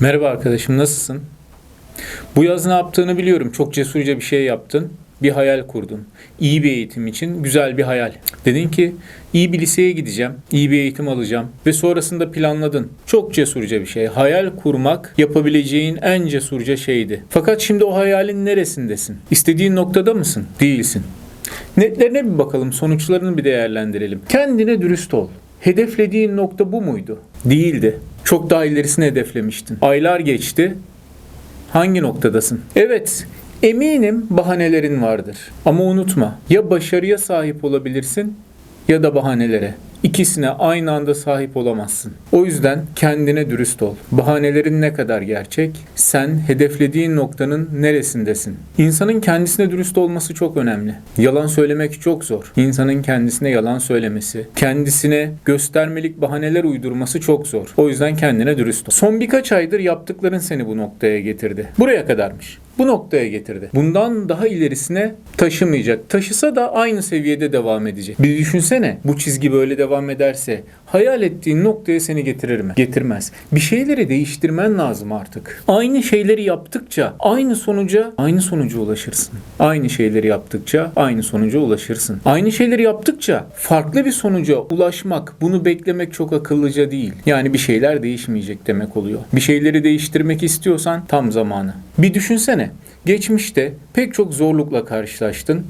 Merhaba arkadaşım nasılsın? Bu yaz ne yaptığını biliyorum. Çok cesurca bir şey yaptın. Bir hayal kurdun. İyi bir eğitim için güzel bir hayal. Dedin ki iyi bir liseye gideceğim, iyi bir eğitim alacağım ve sonrasında planladın. Çok cesurca bir şey. Hayal kurmak yapabileceğin en cesurca şeydi. Fakat şimdi o hayalin neresindesin? İstediğin noktada mısın? Değilsin. Netlerine bir bakalım, sonuçlarını bir değerlendirelim. Kendine dürüst ol. Hedeflediğin nokta bu muydu? Değildi. Çok daha ilerisini hedeflemiştin. Aylar geçti. Hangi noktadasın? Evet, eminim bahanelerin vardır. Ama unutma, ya başarıya sahip olabilirsin ya da bahanelere. İkisine aynı anda sahip olamazsın. O yüzden kendine dürüst ol. Bahanelerin ne kadar gerçek? Sen hedeflediğin noktanın neresindesin? İnsanın kendisine dürüst olması çok önemli. Yalan söylemek çok zor. İnsanın kendisine yalan söylemesi, kendisine göstermelik bahaneler uydurması çok zor. O yüzden kendine dürüst ol. Son birkaç aydır yaptıkların seni bu noktaya getirdi. Buraya kadarmış bu noktaya getirdi. Bundan daha ilerisine taşımayacak. Taşısa da aynı seviyede devam edecek. Bir düşünsene bu çizgi böyle devam ederse hayal ettiğin noktaya seni getirir mi? Getirmez. Bir şeyleri değiştirmen lazım artık. Aynı şeyleri yaptıkça aynı sonuca aynı sonuca ulaşırsın. Aynı şeyleri yaptıkça aynı sonuca ulaşırsın. Aynı şeyleri yaptıkça farklı bir sonuca ulaşmak, bunu beklemek çok akıllıca değil. Yani bir şeyler değişmeyecek demek oluyor. Bir şeyleri değiştirmek istiyorsan tam zamanı. Bir düşünsene. Geçmişte pek çok zorlukla karşılaştın.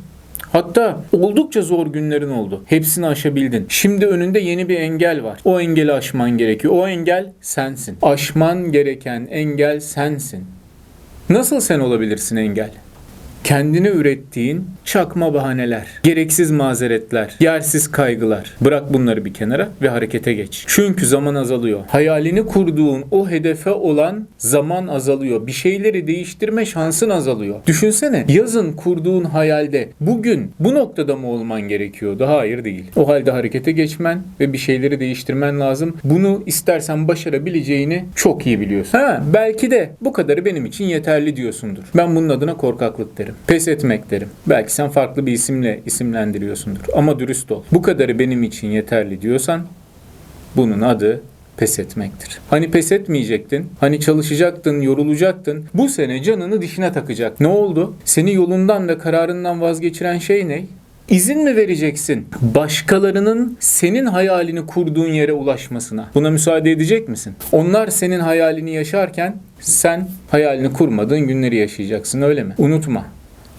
Hatta oldukça zor günlerin oldu. Hepsini aşabildin. Şimdi önünde yeni bir engel var. O engeli aşman gerekiyor. O engel sensin. Aşman gereken engel sensin. Nasıl sen olabilirsin engel? Kendine ürettiğin çakma bahaneler, gereksiz mazeretler, yersiz kaygılar. Bırak bunları bir kenara ve harekete geç. Çünkü zaman azalıyor. Hayalini kurduğun o hedefe olan zaman azalıyor. Bir şeyleri değiştirme şansın azalıyor. Düşünsene yazın kurduğun hayalde bugün bu noktada mı olman gerekiyordu? Hayır değil. O halde harekete geçmen ve bir şeyleri değiştirmen lazım. Bunu istersen başarabileceğini çok iyi biliyorsun. Ha, belki de bu kadarı benim için yeterli diyorsundur. Ben bunun adına korkaklık derim. Pes etmek derim. Belki sen farklı bir isimle isimlendiriyorsundur. Ama dürüst ol. Bu kadarı benim için yeterli diyorsan bunun adı pes etmektir. Hani pes etmeyecektin, hani çalışacaktın, yorulacaktın. Bu sene canını dişine takacak. Ne oldu? Seni yolundan ve kararından vazgeçiren şey ne? İzin mi vereceksin başkalarının senin hayalini kurduğun yere ulaşmasına? Buna müsaade edecek misin? Onlar senin hayalini yaşarken sen hayalini kurmadığın günleri yaşayacaksın öyle mi? Unutma.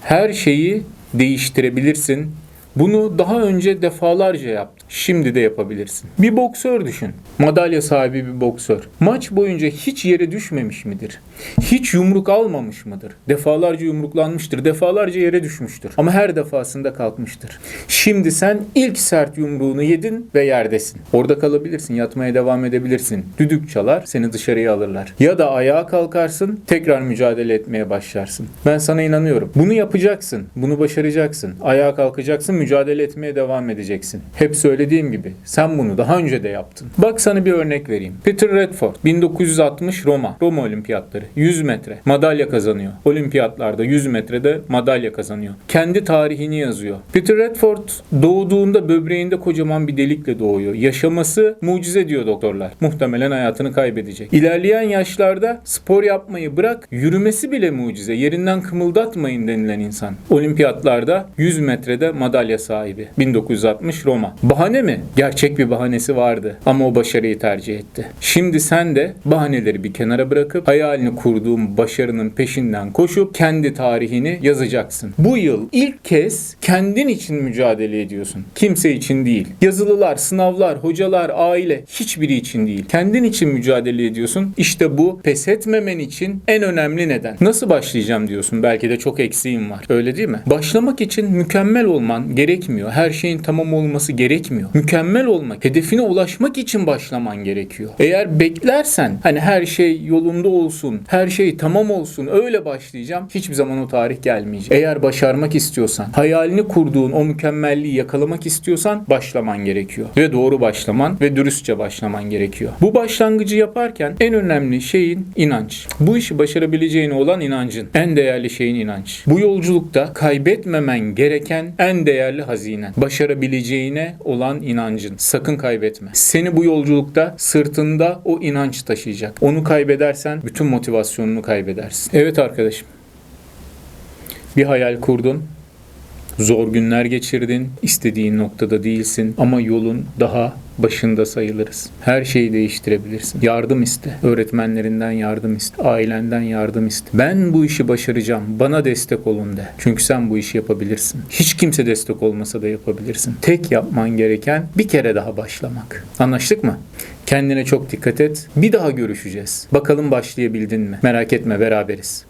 Her şeyi değiştirebilirsin. Bunu daha önce defalarca yaptın. Şimdi de yapabilirsin. Bir boksör düşün. Madalya sahibi bir boksör. Maç boyunca hiç yere düşmemiş midir? Hiç yumruk almamış mıdır? Defalarca yumruklanmıştır. Defalarca yere düşmüştür. Ama her defasında kalkmıştır. Şimdi sen ilk sert yumruğunu yedin ve yerdesin. Orada kalabilirsin. Yatmaya devam edebilirsin. Düdük çalar, seni dışarıya alırlar. Ya da ayağa kalkarsın, tekrar mücadele etmeye başlarsın. Ben sana inanıyorum. Bunu yapacaksın. Bunu başaracaksın. Ayağa kalkacaksın, mücadele etmeye devam edeceksin. Hep söylediğim gibi sen bunu daha önce de yaptın. Bak sana bir örnek vereyim. Peter Redford 1960 Roma. Roma olimpiyatları. 100 metre madalya kazanıyor. Olimpiyatlarda 100 metrede madalya kazanıyor. Kendi tarihini yazıyor. Peter Redford doğduğunda böbreğinde kocaman bir delikle doğuyor. Yaşaması mucize diyor doktorlar. Muhtemelen hayatını kaybedecek. İlerleyen yaşlarda spor yapmayı bırak yürümesi bile mucize. Yerinden kımıldatmayın denilen insan. Olimpiyatlarda 100 metrede madalya sahibi. 1960 Roma. Bahane mi? Gerçek bir bahanesi vardı. Ama o başarıyı tercih etti. Şimdi sen de bahaneleri bir kenara bırakıp hayalini kurduğun başarının peşinden koşup kendi tarihini yazacaksın. Bu yıl ilk kez kendin için mücadele ediyorsun. Kimse için değil. Yazılılar, sınavlar, hocalar, aile hiçbiri için değil. Kendin için mücadele ediyorsun. İşte bu pes etmemen için en önemli neden. Nasıl başlayacağım diyorsun. Belki de çok eksiğim var. Öyle değil mi? Başlamak için mükemmel olman gerekmiyor. Her şeyin tamam olması gerekmiyor. Mükemmel olmak, hedefine ulaşmak için başlaman gerekiyor. Eğer beklersen hani her şey yolunda olsun, her şey tamam olsun, öyle başlayacağım. Hiçbir zaman o tarih gelmeyecek. Eğer başarmak istiyorsan, hayalini kurduğun o mükemmelliği yakalamak istiyorsan başlaman gerekiyor. Ve doğru başlaman ve dürüstçe başlaman gerekiyor. Bu başlangıcı yaparken en önemli şeyin inanç. Bu işi başarabileceğine olan inancın. En değerli şeyin inanç. Bu yolculukta kaybetmemen gereken en değerli değerli hazinen. Başarabileceğine olan inancın. Sakın kaybetme. Seni bu yolculukta sırtında o inanç taşıyacak. Onu kaybedersen bütün motivasyonunu kaybedersin. Evet arkadaşım. Bir hayal kurdun. Zor günler geçirdin, istediğin noktada değilsin ama yolun daha başında sayılırız. Her şeyi değiştirebilirsin. Yardım iste. Öğretmenlerinden yardım iste. Ailenden yardım iste. Ben bu işi başaracağım. Bana destek olun de. Çünkü sen bu işi yapabilirsin. Hiç kimse destek olmasa da yapabilirsin. Tek yapman gereken bir kere daha başlamak. Anlaştık mı? Kendine çok dikkat et. Bir daha görüşeceğiz. Bakalım başlayabildin mi? Merak etme beraberiz.